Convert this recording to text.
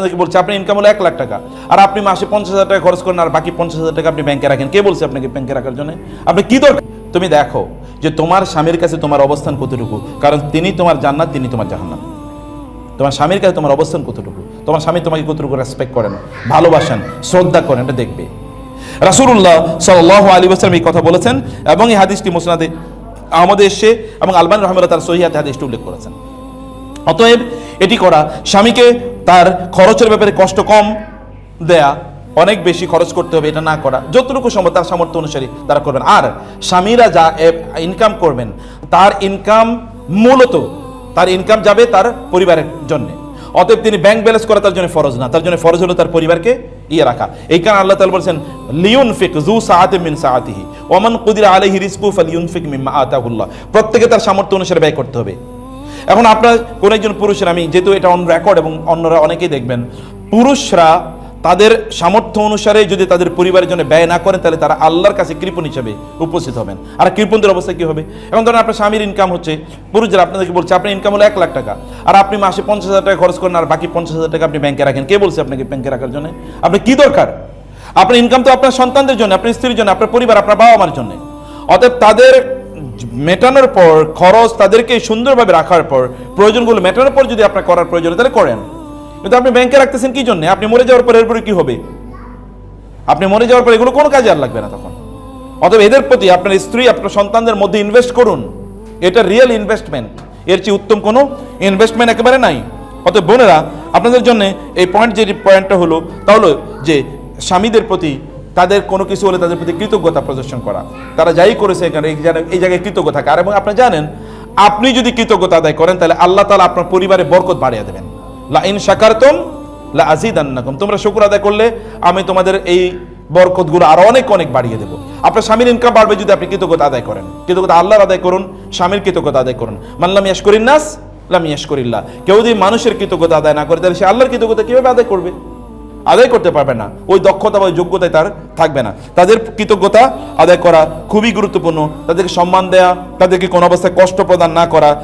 আপনাদেরকে বলছে আপনি ইনকাম হলো এক লাখ টাকা। আর আপনি মাসে পঞ্চাশ হাজার টাকা খরচ করেন, আর বাকি পঞ্চাশ হাজার টাকা আপনি ব্যাংকে রাখেন। কে বলছে আপনাকে ব্যাংকে রাখার জন্য? আপনি কি দরকার? তুমি দেখো যে তোমার স্বামীর কাছে তোমার অবস্থান কতটুকু, কারণ তিনি তোমার জান্নাত, তিনি তোমার জাহান্নাম। তোমার স্বামীর কাছে তোমার অবস্থান কতটুকু? তোমার স্বামী তোমাকে কতটুকু রেসপেক্ট করেন, ভালোবাসেন, শ্রদ্ধা করেন, এটা দেখবে। রাসূলুল্লাহ সাল্লাল্লাহু আলী ওয়াসাল্লাম এই কথা বলেছেন, এবং এই হাদিসটি মুসনাদে আমাদের এসে এবং আলবান রহমতুল্লাহ তার সহিহাতে হাদিসটি উল্লেখ করেছেন। অতএব এটি করা, স্বামীকে তার খরচের ব্যাপারে কষ্ট কম দেয়া, অনেক বেশি খরচ করতে হবে এটা না করা, যতটুকু সম্ভব তার সামর্থ্য অনুসারে তারা করবেন। আর স্বামীরা যা ইনকাম করবেন, তার ইনকাম মূলত, তার ইনকাম যাবে তার পরিবারের জন্য। অতএব তিনি ব্যাংক ব্যালেন্স করা তার জন্য ফরজ না, তার জন্য ফরজ হলো তার পরিবারকে ইয়ে রাখা। এই কারণে আল্লাহ তাআলা বলছেন লিউন ফিক জু সাআতে মিন সাআতিহি ওমান কুদির আলাইহি রিজকু ফালিউনফিক মিম্মা আতাহুল্লাহ। প্রত্যেকে তার সামর্থ্য অনুসারে ব্যয় করতে হবে। এখন আপনার কোন একজন পুরুষের, আমি যেহেতু এটা অন রেকর্ড এবং অন্যরা অনেকেই দেখবেন, পুরুষরা তাদের সামর্থ্য অনুসারে যদি তাদের পরিবারের জন্য ব্যয় না করেন, তাহলে তারা আল্লাহর কাছে কৃপণ হিসেবে উপস্থিত হবেন। আর কৃপণদের অবস্থা কী হবে? এখন ধরেন আপনার স্বামীর ইনকাম হচ্ছে পুরুষরা আপনাদেরকে বলছে আপনার ইনকাম হলো এক লাখ টাকা। আর আপনি মাসে পঞ্চাশ হাজার টাকা খরচ করেন, আর বাকি পঞ্চাশ হাজার টাকা আপনি ব্যাংকে রাখেন। কে বলছে আপনাকে ব্যাংকে রাখার জন্য? আপনি কি দরকার? আপনার ইনকাম তো আপনার সন্তানদের জন্য, আপনার স্ত্রীর জন্য, আপনার পরিবার, আপনার বাবা মার জন্য। অতএব তাদের মেটানোর পর, খরচ তাদেরকে সুন্দরভাবে রাখার পর, প্রয়োজনগুলো মেটানোর পর যদি আপনার করার প্রয়োজন তাহলে করেন। কিন্তু আপনি ব্যাংকে রাখতেছেন কি জন্য? আপনি মরে যাওয়ার পর এরপরে কি হবে? আপনি মরে যাওয়ার পর এগুলো কোনো কাজে আর লাগবে না তখন। অতএব এদের প্রতি আপনার স্ত্রী, আপনার সন্তানদের মধ্যে ইনভেস্ট করুন। এটা রিয়েল ইনভেস্টমেন্ট এর চেয়ে উত্তম কোনো ইনভেস্টমেন্ট একেবারে নাই। অতএব বোনেরা, আপনাদের জন্য এই পয়েন্ট যে পয়েন্টটা হলো, তা হলো যে স্বামীদের প্রতি তাদের কোনো কিছু হলে তাদের প্রতি কৃতজ্ঞতা প্রদর্শন করা। তারা যাই করেছে এখানে, এই জায়গায়- কৃতজ্ঞ থাকা। আর এবং আপনি জানেন, আপনি যদি কৃতজ্ঞতা আদায় করেন, তাহলে আল্লাহ তালা আপনার পরিবারে বরকত বাড়িয়ে দেবেন। লা ইন শাকারতুম লা আজিদান্নাকুম তোমরা শুকর আদায় করলে আমি তোমাদের এই বরকতগুলো আরও অনেক অনেক বাড়িয়ে দেবো। আপনার স্বামীর ইনকাম বাড়বে যদি আপনি কৃতজ্ঞতা আদায় করেন। কৃতজ্ঞতা আল্লাহর আদায় করুন, স্বামীর কৃতজ্ঞতা আদায় করুন। মানলাম ইয়াস করিন নাস, লাম ইয়াস করিল্লাহ কেউ যদি মানুষের কৃতজ্ঞতা আদায় না করে, তাহলে সে আল্লাহর কৃতজ্ঞতা কীভাবে আদায় করবে? আদায় করতে পারবে না। ওই দক্ষতা বা যোগ্যতায় তার থাকবে না। তাদের কৃতজ্ঞতা আদায় করা খুবই গুরুত্বপূর্ণ। তাদেরকে সম্মান দেয়া, তাদেরকে কোনো অবস্থায় কষ্ট প্রদান না করা